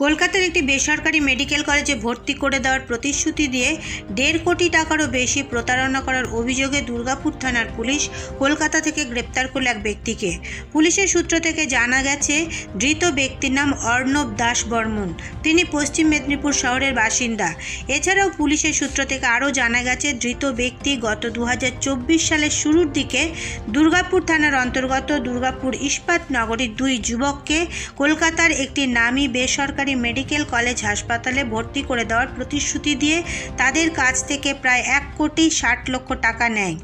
কলকাতার একটি বেসরকারি মেডিকেল কলেজে ভর্তি করে দেওয়ার প্রতিশ্রুতি দিয়ে দেড় কোটি টাকারও বেশি প্রতারণা করার অভিযোগে দুর্গাপুর থানার পুলিশ কলকাতা থেকে গ্রেপ্তার করল এক ব্যক্তিকে। পুলিশের সূত্র থেকে জানা গেছে, ধৃত ব্যক্তির নাম অর্ণব দাস বর্মন। তিনি পশ্চিম মেদিনীপুর শহরের বাসিন্দা। এছাড়াও পুলিশের সূত্র থেকে আরও জানা গেছে, ধৃত ব্যক্তি গত দু হাজার চব্বিশ সালের শুরুর দিকে দুর্গাপুর থানার অন্তর্গত দুর্গাপুর ইস্পাত নগরীর দুই যুবককে কলকাতার একটি নামী বেসরকারি মেডিকেল কলেজ হাসপাতালে ভর্তি করে দেওয়ার প্রতিশ্রুতি দিয়ে তাদের কাছ থেকে প্রায় এক কোটি ষাট লক্ষ টাকা নেয়।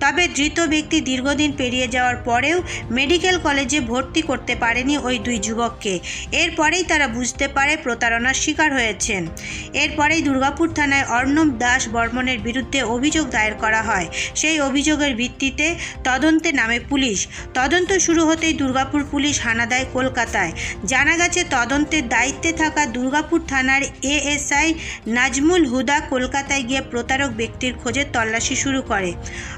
তবে ধৃত ব্যক্তি দীর্ঘদিন পেরিয়ে যাওয়ার পরেও মেডিকেল কলেজে ভর্তি করতে পারেনি ওই দুই যুবককে। এরপরেই তারা বুঝতে পারে প্রতারণার শিকার হয়েছেন। এরপরেই দুর্গাপুর থানায় অর্ণব দাস বর্মনের বিরুদ্ধে অভিযোগ দায়ের করা হয়। সেই অভিযোগের ভিত্তিতে তদন্তে নামে পুলিশ। তদন্ত শুরু হতেই দুর্গাপুর পুলিশ হানা দেয় কলকাতায়। জানা গেছে, তদন্তের দায়িত্বে থাকা দুর্গাপুর থানার এএসআই নাজমুল হুদা কলকাতায় গিয়ে প্রতারক ব্যক্তির খোঁজে তল্লাশি শুরু করে।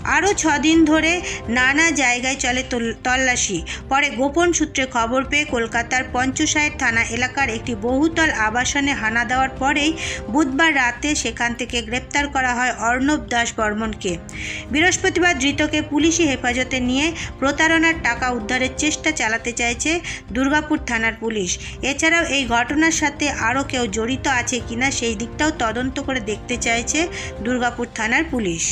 আরও ছদিন ধরে নানা জায়গায় চলে তল- তল্লাশি। পরে গোপন সূত্রে খবর পেয়ে কলকাতার পঞ্চসায়ের থানা এলাকার একটি বহুতল আবাসনে হানা দেওয়ার পরেই বুধবার রাতে সেখান থেকে গ্রেপ্তার করা হয় অর্ণব দাস বর্মনকে। বৃহস্পতিবার ধৃতকে পুলিশি হেফাজতে নিয়ে প্রতারণার টাকা উদ্ধারের চেষ্টা চালাতে চাইছে দুর্গাপুর থানার পুলিশ। এছাড়াও এই ঘটনার সাথে আরও কেউ জড়িত আছে কিনা সেই দিকটাও তদন্ত করে দেখতে চাইছে দুর্গাপুর থানার পুলিশ।